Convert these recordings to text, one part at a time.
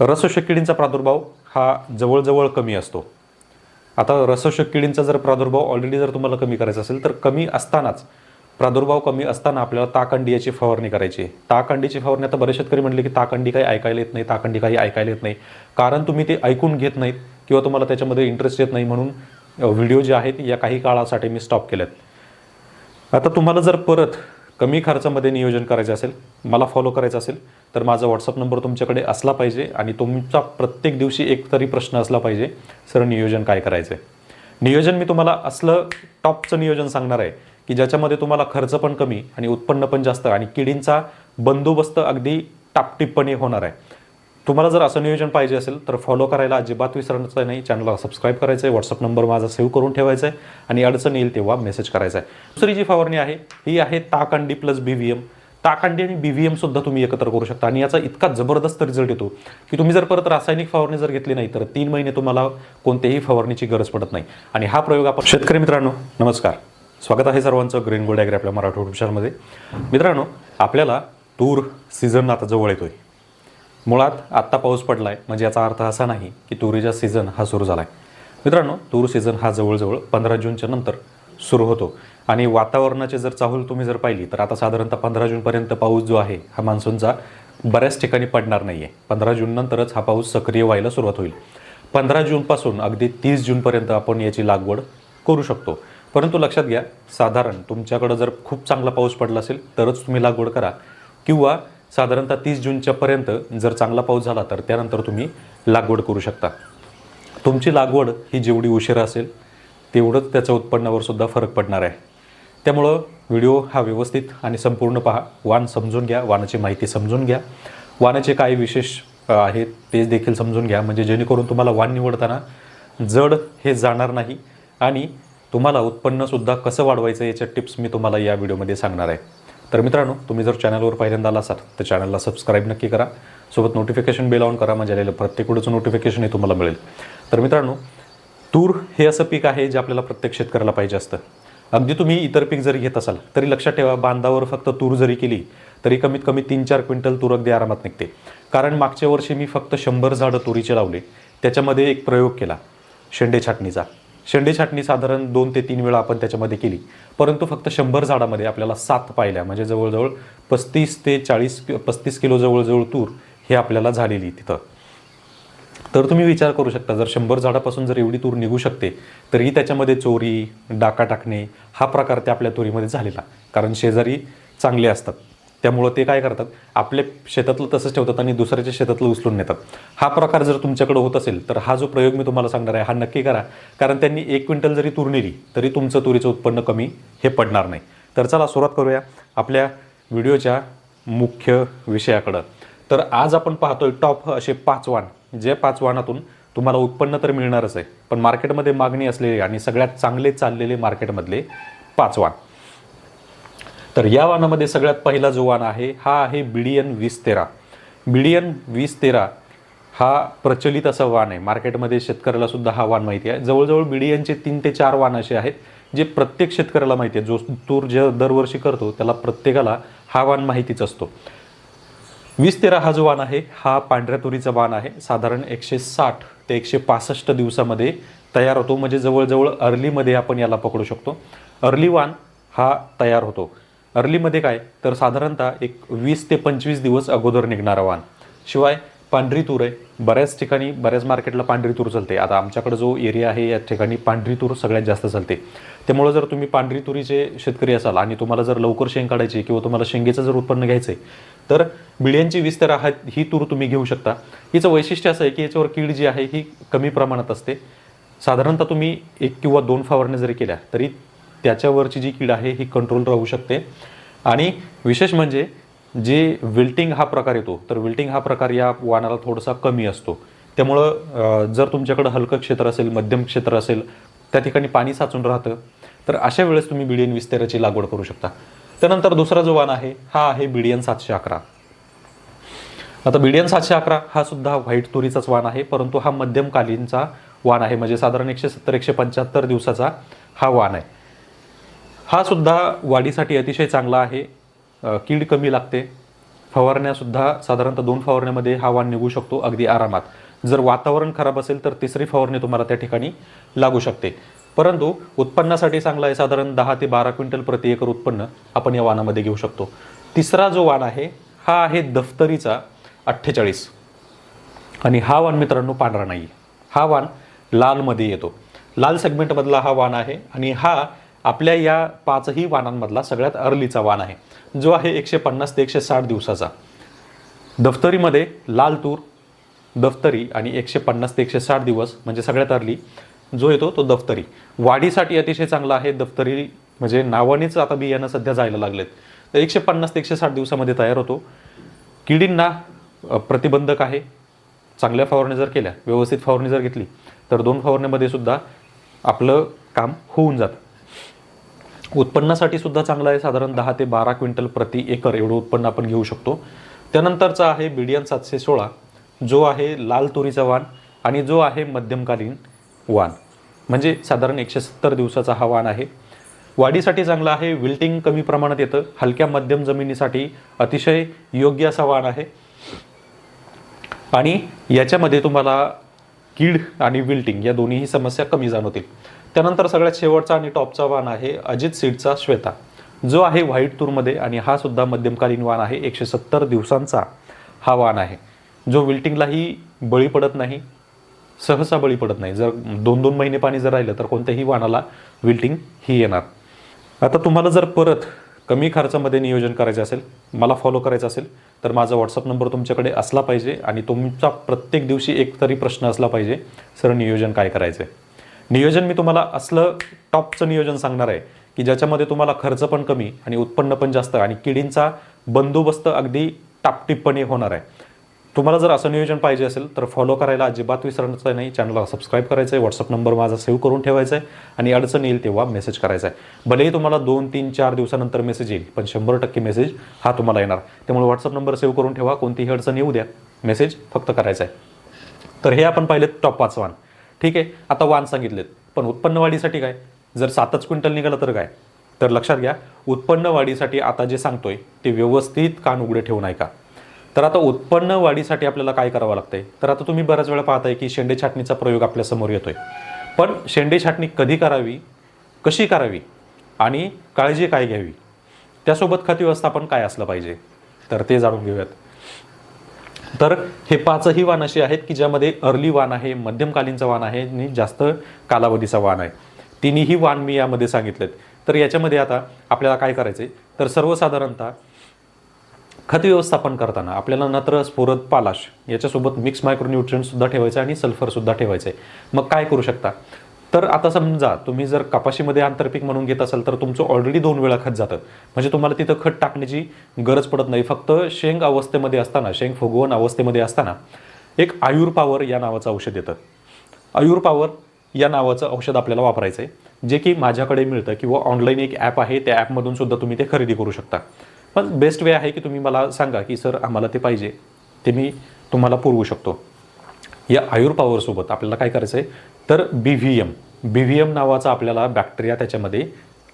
रसशक किडींचा प्रादुर्भाव हा जवळजवळ कमी असतो. आता रसशक किडींचा जर प्रादुर्भाव ऑलरेडी जर तुम्हाला कमी करायचा असेल तर कमी असतानाच प्रादुर्भाव कमी असताना आपल्याला ताकंडी याची फवारणी करायची. ताकंडीची फवारणी आता बरेच शेतकरी म्हणले की ताकंडी काही ऐकायला येत नाही ताकंडी काही ऐकायला येत नाही. कारण तुम्ही ते ऐकून घेत नाहीत किंवा तुम्हाला त्याच्यामध्ये इंटरेस्ट येत नाही म्हणून व्हिडिओ जे आहेत या काही काळासाठी मी स्टॉप केलेत. आता तुम्हाला जर परत कमी खर्चामध्ये नियोजन करायचं असेल मला फॉलो करायचं असेल तर माझा व्हॉट्सअप नंबर तुमच्याकडे असला पाहिजे आणि तुमचा प्रत्येक दिवशी एक तरी प्रश्न असला पाहिजे. सर नियोजन काय करायचं आहे नियोजन मी तुम्हाला असलं टॉपचं नियोजन सांगणार आहे की ज्याच्यामध्ये तुम्हाला खर्च पण कमी आणि उत्पन्न पण जास्त आणि किडींचा बंदोबस्त अगदी टापटीपणे होणार आहे. तुम्हाला जर असं नियोजन पाहिजे असेल तर फॉलो करायला अजिबात विसरायचं नाही. चॅनलला सबस्क्राईब करायचं आहे व्हॉट्सअप नंबर माझा सेव्ह करून ठेवायचा आहे आणि अडचण येईल तेव्हा मेसेज करायचा आहे दुसरी जी फवारणी आहे ही आहे ताक अंडी प्लस बी व्ही एम ताकांडी आणि बी व्ही एम सुद्धा तुम्ही एकत्र करू शकता. आणि याचा इतका जबरदस्त रिझल्ट येतो की तुम्ही जर परत रासायनिक फवारणी जर घेतली नाही तर तीन महिने तुम्हाला कोणत्याही फवारणीची गरज पडत नाही. आणि हा प्रयोग आपण शेतकरी मित्रांनो नमस्कार. स्वागत आहे सर्वांचं ग्रीन गोल्ड ॲग्री आपल्या मराठी उपचारमध्ये मित्रांनो आपल्याला तूर सीझन आता जवळ येतोय. मुळात आत्ता पाऊस पडला आहे म्हणजे याचा अर्थ असा नाही की तुरीचा सीझन हा सुरू झाला आहे मित्रांनो तूर सीझन हा जवळजवळ पंधरा जूनच्या नंतर सुरू होतो. आणि वातावरणाची जर चाहूल तुम्ही जर पाहिली तर आता साधारणतः पंधरा जूनपर्यंत पाऊस जो आहे हा मान्सूनचा बऱ्याच ठिकाणी पडणार नाही आहे पंधरा जूननंतरच हा पाऊस सक्रिय व्हायला सुरुवात होईल. पंधरा जूनपासून अगदी तीस जूनपर्यंत आपण याची लागवड करू शकतो. परंतु लक्षात घ्या साधारण तुमच्याकडं जर खूप चांगला पाऊस पडला असेल तरच तुम्ही लागवड करा. किंवा साधारणतः तीस जूनच्या पर्यंत जर चांगला पाऊस झाला तर त्यानंतर तुम्ही लागवड करू शकता. तुमची लागवड ही जेवढी उशीर असेल तेवढंच त्याच्या उत्पन्नावर सुद्धा फरक पडणार आहे. त्यामुळं व्हिडिओ हा व्यवस्थित आणि संपूर्ण पहा. वाण समजून घ्या वाणाची माहिती समजून घ्या. वाणाचे काही विशेष आहेत ते देखील समजून घ्या. म्हणजे जेणेकरून तुम्हाला वाण निवडताना जड हे जाणार नाही आणि तुम्हाला उत्पन्नसुद्धा कसं वाढवायचं याच्या टिप्स मी तुम्हाला या व्हिडिओमध्ये सांगणार आहे. तर मित्रांनो तुम्ही जर चॅनलवर पहिल्यांदा आला असाल तर चॅनलला सबस्क्राईब नक्की करा. सोबत नोटिफिकेशन बेल ऑन करा म्हणजे आलेलं प्रत्येक व्हिडिओचं नोटिफिकेशन हे तुम्हाला मिळेल. तर मित्रांनो तूर हे असं पीक आहे जे आपल्याला प्रत्येक शेतकऱ्याला पाहिजे असतं. अगदी तुम्ही इतर पीक जरी घेत असाल तरी लक्षात ठेवा बांधावर फक्त तूर जरी केली तरी कमीत कमी तीन चार क्विंटल तूर अगदी आरामात निघते. कारण मागच्या वर्षी मी फक्त शंभर झाडं तुरीचे लावले त्याच्यामध्ये एक प्रयोग केला शेंडे छाटणीचा. शेंडे छाटणी साधारण दोन ते तीन वेळा आपण त्याच्यामध्ये केली परंतु फक्त शंभर झाडामध्ये आपल्याला सात पाहिल्या म्हणजे जवळजवळ पस्तीस ते चाळीस पस्तीस किलो जवळजवळ तूर हे आपल्याला झालेली तिथं. तर तुम्ही विचार करू शकता जर शंभर झाडापासून जर एवढी तूर निघू शकते तरीही त्याच्यामध्ये चोरी डाका टाकणे हा प्रकार त्या आपल्या तुरीमध्ये झालेला. कारण शेजारी चांगले असतात. त्यामुळं ते काय करतात आपल्या शेतातलं तसंच ठेवतात आणि दुसऱ्याच्या शेतातलं उचलून नेतात. हा प्रकार जर तुमच्याकडे होत असेल तर हा जो प्रयोग मी तुम्हाला सांगणार आहे हा नक्की करा. कारण त्यांनी एक क्विंटल जरी तूर नेली तरी तुमचं तुरीचं उत्पन्न कमी हे पडणार नाही. तर चला सुरुवात करूया आपल्या व्हिडिओच्या मुख्य विषयाकडं. तर आज आपण पाहतोय टॉप असे पाच वाण. जे पाच वाहनातून तुम्हाला उत्पन्न तर मिळणारच आहे पण मार्केटमध्ये मागणी असलेली आणि सगळ्यात चांगले चाललेले मार्केटमधले पाच वाण तर या वाहनामध्ये सगळ्यात पहिला जो वाण आहे हा आहे बिडियन वीस तेरा. बिडियन वीस तेरा हा प्रचलित असा वाण आहे. मार्केटमध्ये शेतकऱ्याला सुद्धा हा वाण माहिती आहे. जवळजवळ बिडियनचे तीन ते चार वाण असे आहेत जे प्रत्येक शेतकऱ्याला माहिती आहे. जो तूर जे दरवर्षी करतो त्याला प्रत्येकाला हा वाण माहितीच असतो. वीस तेरा हा जो वाण आहे हा पांढऱ्या तुरीचा वाण आहे. साधारण एकशे साठ ते एकशे पासष्ट दिवसामध्ये तयार होतो. म्हणजे जवळजवळ अर्लीमध्ये आपण याला पकडू शकतो. अर्ली वाण हा तयार होतो. अर्लीमध्ये काय? तर साधारणतः एक वीस ते पंचवीस दिवस अगोदर निघणारा वाण. शिवाय पांढरी तूर आहे. बऱ्याच ठिकाणी बऱ्याच मार्केटला पांढरी तूर चालते. आता आमच्याकडे जो एरिया आहे या ठिकाणी पांढरी तूर सगळ्यात जास्त चालते. त्यामुळे जर तुम्ही पांढरी तुरीचे शेतकरी असाल आणि तुम्हाला जर लवकर शेंग काढायची किंवा तुम्हाला शेंगेचं जर उत्पन्न घ्यायचं आहे तर बिळ्यांची वीस तर ही तूर तुम्ही घेऊ शकता. हिचं वैशिष्ट्य असं आहे की याच्यावर कीड जी आहे ही कमी प्रमाणात असते. साधारणतः तुम्ही एक किंवा दोन फवारण्या जरी केल्या तरी त्याच्यावरची जी कीड आहे ही कंट्रोल राहू शकते. आणि विशेष म्हणजे जे विल्टिंग हा प्रकार येतो तर विल्टिंग हा प्रकार या वाणाला थोडासा कमी असतो. त्यामुळं जर तुमच्याकडं हलकं क्षेत्र असेल मध्यम क्षेत्र असेल त्या ठिकाणी पाणी साचून राहतं. तर अशा वेळेस तुम्ही बिडियन विस्ताराची लागवड करू शकता. त्यानंतर दुसरा जो वाण आहे हा आहे बीडीएन सातशे अकरा. आता बीडीएन सातशे अकरा हा सुद्धा व्हाईट तुरीचाच वाण आहे परंतु हा मध्यमकालीनचा वाण आहे. म्हणजे साधारण एकशे सत्तर एकशे पंच्याहत्तर दिवसाचा हा वाण आहे. हा सुद्धा वाढीसाठी अतिशय चांगला आहे. कीड कमी लागते. फवारण्यासुद्धा साधारणतः दोन फवारण्यामध्ये हा वाण निघू शकतो अगदी आरामात. जर वातावरण खराब असेल तर तिसरी फवारणी तुम्हाला त्या ठिकाणी लागू शकते. परंतु उत्पन्नासाठी चांगला आहे. साधारण दहा ते बारा क्विंटल प्रति एकर उत्पन्न आपण या वाणामध्ये घेऊ शकतो. तिसरा जो वाण आहे हा आहे दफ्तरीचा अठ्ठेचाळीस. आणि हा वाण मित्रांनो पांढरा नाही हा वाण लालमध्ये येतो. लाल सेगमेंटमधला हा वाण आहे आणि हा आपल्या या पाचही वाणांमधला सगळ्यात अर्लीचा वाण आहे. जो आहे एकशे पन्नास ते एकशे साठ दिवसाचा. दफ्तरीमध्ये लाल तूर दफ्तरी आणि एकशे पन्नास ते एकशे साठ दिवस म्हणजे सगळ्यात अर्ली जो येतो तो दफ्तरी. वाढीसाठी अतिशय चांगला आहे दफ्तरी म्हणजे नावानेच आता बियाणं सध्या जायला लागलेत. तर एकशे पन्नास ते एकशे साठ दिवसामध्ये तयार होतो. किडींना प्रतिबंधक आहे. चांगल्या फवारणी जर केल्या व्यवस्थित फवारणी जर घेतली तर दोन फवारण्यामध्ये सुद्धा आपलं काम होऊन जातं. उत्पन्नासाठी सुद्धा चांगलं आहे. साधारण दहा ते बारा क्विंटल प्रति एकर एवढं उत्पन्न आपण घेऊ शकतो. त्यानंतरचा आहे बिडियन सातशे सोळा जो आहे लाल तुरीचा वाण आणि जो आहे मध्यमकालीन वाण म्हणजे साधारण एकशे सत्तर दिवसाचा हा वाण आहे. वाढीसाठी चांगला आहे विल्टिंग कमी प्रमाणात येतं हलक्या मध्यम जमिनीसाठी अतिशय योग्य असा वाण आहे. आणि याच्यामध्ये तुम्हाला कीड आणि विल्टिंग या दोन्हीही समस्या कमी जाणवतील. त्यानंतर सगळ्यात शेवटचा आणि टॉपचा वाण आहे अजित सीडचा श्वेता. जो आहे व्हाईट तूरमध्ये आणि हा सुद्धा मध्यमकालीन वाण आहे एकशे सत्तर दिवसांचा हा वाण आहे. जो विल्टिंगलाही बळी पडत नाही सहसा बळी पडत नाही. जर दोन दोन महिने पाणी जर राहिलं तर कोणत्याही वाणाला विल्टिंग ही येणार. आता तुम्हाला जर परत कमी खर्चामध्ये नियोजन करायचं असेल मला फॉलो करायचं असेल तर माझा व्हॉट्सअप नंबर तुमच्याकडे असला पाहिजे आणि तुमचा प्रत्येक दिवशी एक तरी प्रश्न असला पाहिजे सर नियोजन काय करायचं आहे नियोजन मी तुम्हाला असलं टॉपचं नियोजन सांगणार आहे की ज्याच्यामध्ये तुम्हाला खर्च पण कमी आणि उत्पन्न पण जास्त आणि किडींचा बंदोबस्त अगदी टापटीपणे होणार आहे. तुम्हाला जर असं नियोजन पाहिजे असेल तर फॉलो करायला अजिबात विसरायचं नाही. चॅनलला सबस्क्राईब करायचं आहे व्हॉट्सअप नंबर माझा सेव्ह करून ठेवायचा आहे आणि अडचण येईल तेव्हा मेसेज करायचा आहे भलेही तुम्हाला दोन तीन चार दिवसानंतर मेसेज येईल पण शंभर टक्के मेसेज हा तुम्हाला येणार. त्यामुळे व्हॉट्सअप नंबर सेव्ह करून ठेवा. कोणतीही अडचण येऊ द्या. मेसेज फक्त करायचा आहे तर हे आपण पाहिलेत टॉप पाच वान ठीक आहे? आता वान सांगितलेत. पण उत्पन्न वाढीसाठी काय? जर सातच क्विंटल निघालं तर काय? तर लक्षात घ्या. उत्पन्न वाढीसाठी आता जे सांगतोय ते व्यवस्थित कान उघडे ठेवून ऐका तर आता उत्पन्न वाढीसाठी आपल्याला काय करावं लागतंय? तर आता तुम्ही बऱ्याच वेळा पाहताय की शेंडे छाटणीचा प्रयोग आपल्यासमोर येतोय. पण शेंडे छाटणी कधी करावी कशी करावी आणि काळजी काय घ्यावी? त्यासोबत खत व्यवस्थापन काय असलं पाहिजे? तर ते जाणून घेऊयात. तर हे पाचही वाण असे आहेत की ज्यामध्ये अर्ली वाण आहे मध्यमकालीनचा वाण आहे आणि जास्त कालावधीचा वाण आहे. तिन्हीही वाण मी यामध्ये सांगितलेत. तर याच्यामध्ये आता आपल्याला काय करायचं आहे तर सर्वसाधारणतः खत व्यवस्थापन करताना आपल्याला नत्र स्फुरद पालाश याच्यासोबत मिक्स मायक्रोन्यूट्रियन्टसुद्धा ठेवायचं आहे आणि सल्फरसुद्धा ठेवायचं. आहे मग काय करू शकता? तर आता समजा तुम्ही जर कपाशीमध्ये आंतरपीक म्हणून घेत असाल तर तुमचं ऑलरेडी दोन वेळा खत जातं. म्हणजे तुम्हाला तिथं खत टाकण्याची गरज पडत नाही. फक्त शेंग अवस्थेमध्ये असताना शेंग फुगवण अवस्थेमध्ये असताना एक आयुर पॉवर या नावाचं औषध येतं. आयुर पॉवर या नावाचं औषध आपल्याला वापरायचं आहे जे की माझ्याकडे मिळतं किंवा ऑनलाईन एक ॲप आहे त्या ॲपमधून सुद्धा तुम्ही ते खरेदी करू शकता. पण बेस्ट वे आहे की तुम्ही मला सांगा की सर आम्हाला ते पाहिजे. ते मी तुम्हाला पुरवू शकतो. या आयुर पॉवरसोबत आपल्याला काय करायचं आहे? तर B V M B V M नावाचा आपल्याला बॅक्टेरिया त्याच्यामध्ये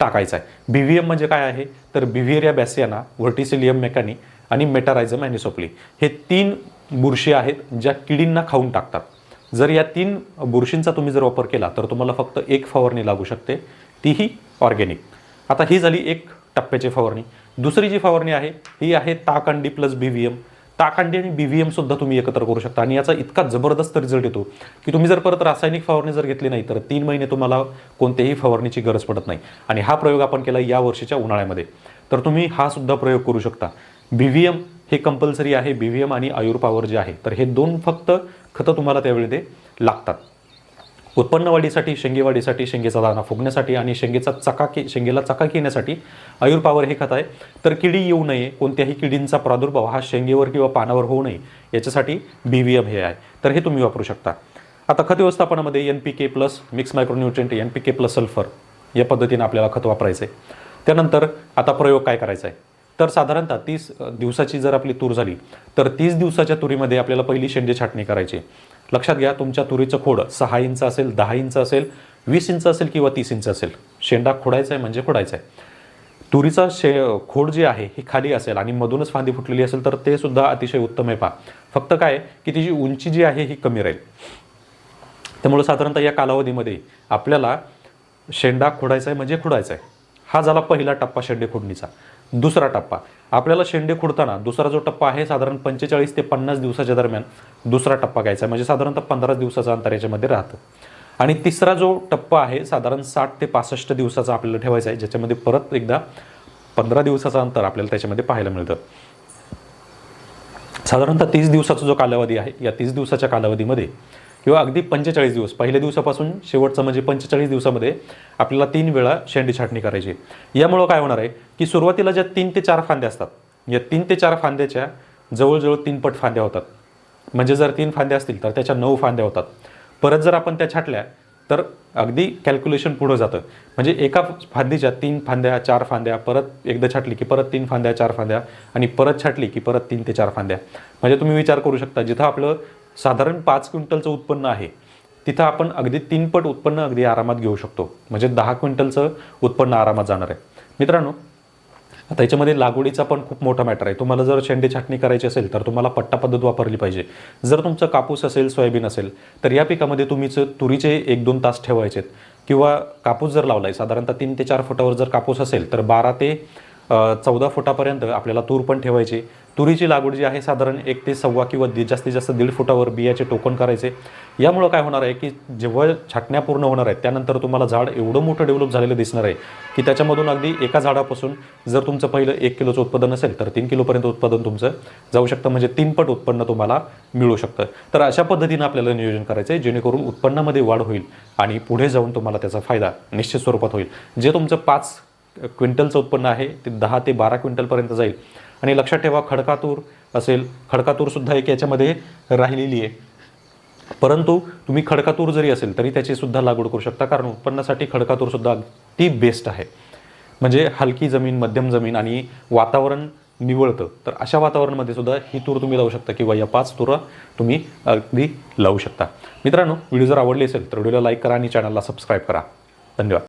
टाकायचा आहे. बी व्ही एम म्हणजे काय आहे? तर बिव्हेरिया बॅसियाना व्हर्टिसिलियम मेकॅनी आणि मेटारायझम अॅनिसोपली हे तीन बुरशी आहेत ज्या किडींना खाऊन टाकतात. जर या तीन बुरशींचा तुम्ही जर वापर केला तर तुम्हाला फक्त एक फवारणी लागू शकते. तीही ऑर्गॅनिक. आता ही झाली एक टप्प्याची फवारणी. दुसरी जी फवारणी आहे ही आहे ताकंडी प्लस बी व्ही एम ताकंडी आणि बी व्ही एम सुद्धा तुम्ही एकत्र करू शकता. आणि याचा इतका जबरदस्त रिझल्ट येतो की तुम्ही जर परत रासायनिक फवारणी जर घेतली नाही तर तीन महिने तुम्हाला कोणत्याही फवारणीची गरज पडत नाही. आणि हा प्रयोग आपण केला या वर्षीच्या उन्हाळ्यामध्ये. तर तुम्ही हा सुद्धा प्रयोग करू शकता. बी व्ही एम हे कंपल्सरी आहे. बी व्ही एम आणि आयुर पॉवर जे आहे तर हे दोन फक्त खतं तुम्हाला त्यावेळी ते लागतात. उत्पन्न वाढीसाठी शेंगेवाढीसाठी शेंगेचा दाना फुगण्यासाठी आणि शेंगेचा चकाकी शेंगेला चकाकी येण्यासाठी आयुर्पावर हे खत आहे. तर किडी येऊ नये कोणत्याही किडींचा प्रादुर्भाव हा शेंगेवर किंवा पानावर होऊ नये याच्यासाठी बी व्ही एम हे आहे. तर हे तुम्ही वापरू शकता. आता खत व्यवस्थापनामध्ये N P K plus mix micronutrient N P K plus sulphur या पद्धतीने आपल्याला खत वापरायचं आहे त्यानंतर आता प्रयोग काय करायचा आहे तर साधारणतः तीस दिवसाची जर आपली तूर झाली तर तीस दिवसाच्या तुरीमध्ये आपल्याला पहिली शेंडे छाटणी करायची. लक्षात घ्या तुमच्या तुरीचं खोड सहा इंच असेल दहा इंच असेल वीस इंच असेल किंवा तीस इंच असेल. शेंडा खोडायचा आहे म्हणजे खोडायचा आहे तुरीचा शे खोड जे आहे ही खाली असेल आणि मधूनच फांदी फुटलेली असेल तर ते सुद्धा अतिशय उत्तम आहे पहा. फक्त काय की तिची उंची जी आहे ही कमी राहील. त्यामुळे साधारणतः या कालावधीमध्ये आपल्याला शेंडा खोडायचा आहे म्हणजे खोडायचा आहे हा झाला पहिला टप्पा शेंडे खोडणीचा. दुसरा टप्पा. आपल्याला शेंडे खुडताना दुसरा जो टप्पा आहे साधारण पंचेचाळीस ते पन्नास दिवसाच्या दरम्यान दुसरा टप्पा घ्यायचा म्हणजे साधारणतः पंधरा दिवसाचा अंतर याच्यामध्ये राहतं. आणि तिसरा जो टप्पा आहे साधारण साठ ते पासष्ट दिवसाचा आपल्याला ठेवायचा आहे ज्याच्यामध्ये परत एकदा पंधरा दिवसाचा अंतर आपल्याला त्याच्यामध्ये पाहायला मिळतं. साधारणतः तीस दिवसाचा जो कालावधी आहे या तीस दिवसाच्या कालावधीमध्ये किंवा अगदी पंचेचाळीस दिवस. पहिल्या दिवसापासून शेवटचं म्हणजे पंचेचाळीस दिवसामध्ये आपल्याला तीन वेळा शेंडी छाटणी करायची. यामुळं काय होणार आहे की सुरुवातीला ज्या तीन ते चार फांद्या असतात या तीन ते चार फांद्याच्या जवळजवळ तीन पट फांद्या होतात. म्हणजे जर तीन फांद्या असतील तर त्याच्या नऊ फांद्या होतात. परत जर आपण त्या छाटल्या तर अगदी कॅल्क्युलेशन पुढं जातं. म्हणजे एका फांदीच्या तीन फांद्या चार फांद्या परत एकदा छाटली की परत तीन फांद्या चार फांद्या आणि परत छाटली की परत तीन ते चार फांद्या. म्हणजे तुम्ही विचार करू शकता जिथं आपलं साधारण पाच क्विंटलचं उत्पन्न आहे. तिथं आपण अगदी तीन पट उत्पन्न अगदी आरामात घेऊ शकतो. म्हणजे दहा क्विंटलचं उत्पन्न आरामात जाणार आहे. मित्रांनो आता याच्यामध्ये लागवडीचा पण खूप मोठा मॅटर आहे. तुम्हाला जर शेंडे छाटणी करायची असेल तर तुम्हाला पट्टा पद्धत वापरली पाहिजे. जर तुमचं कापूस असेल सोयाबीन असेल तर या पिकामध्ये तुम्हीच तुरीचे एक दोन तास ठेवायचे किंवा कापूस जर लावला आहे साधारणतः तीन ते चार फुटावर जर कापूस असेल तर बारा ते चौदा फुटापर्यंत आपल्याला तूर पण ठेवायची. तुरीची लागवड जी आहे साधारण एक ते सव्वा किंवा दि- जास्तीत जास्त दीड फुटावर बियाचे टोकन करायचे. यामुळं काय होणार आहे की जेव्हा छाटण्या पूर्ण होणार आहेत त्यानंतर तुम्हाला झाड एवढं मोठं डेव्हलप झालेलं दिसणार आहे की त्याच्यामधून अगदी एका झाडापासून जर तुमचं पहिलं एक किलोचं उत्पादन असेल तर तीन किलोपर्यंत उत्पादन तुमचं जाऊ शकतं. म्हणजे तीनपट उत्पन्न तुम्हाला मिळू शकतं. तर अशा पद्धतीनं आपल्याला नियोजन करायचं आहे जेणेकरून उत्पन्नामध्ये वाढ होईल आणि पुढे जाऊन तुम्हाला त्याचा फायदा निश्चित स्वरूपात होईल. जे तुमचं पाच क्विंटलचं उत्पन्न आहे ते दहा ते बारा क्विंटलपर्यंत जाईल. आणि लक्षात ठेवा खडकातूर असेल खडकातूरसुद्धा एक याच्यामध्ये राहिलेली आहे. परंतु तुम्ही खडकातूर जरी असेल तरी त्याची सुद्धा लागवड करू शकता. कारण उत्पन्नासाठी खडकातूरसुद्धा अगदी ती बेस्ट आहे. म्हणजे हलकी जमीन मध्यम जमीन आणि वातावरण निवळतं. तर अशा वातावरणामध्ये सुद्धा ही तूर तुम्ही लावू शकता किंवा या पाच तुरा तुम्ही अगदी लावू शकता. मित्रांनो व्हिडिओ जर आवडली असेल तर व्हिडिओला लाईक करा आणि चॅनलला सबस्क्राईब करा. धन्यवाद.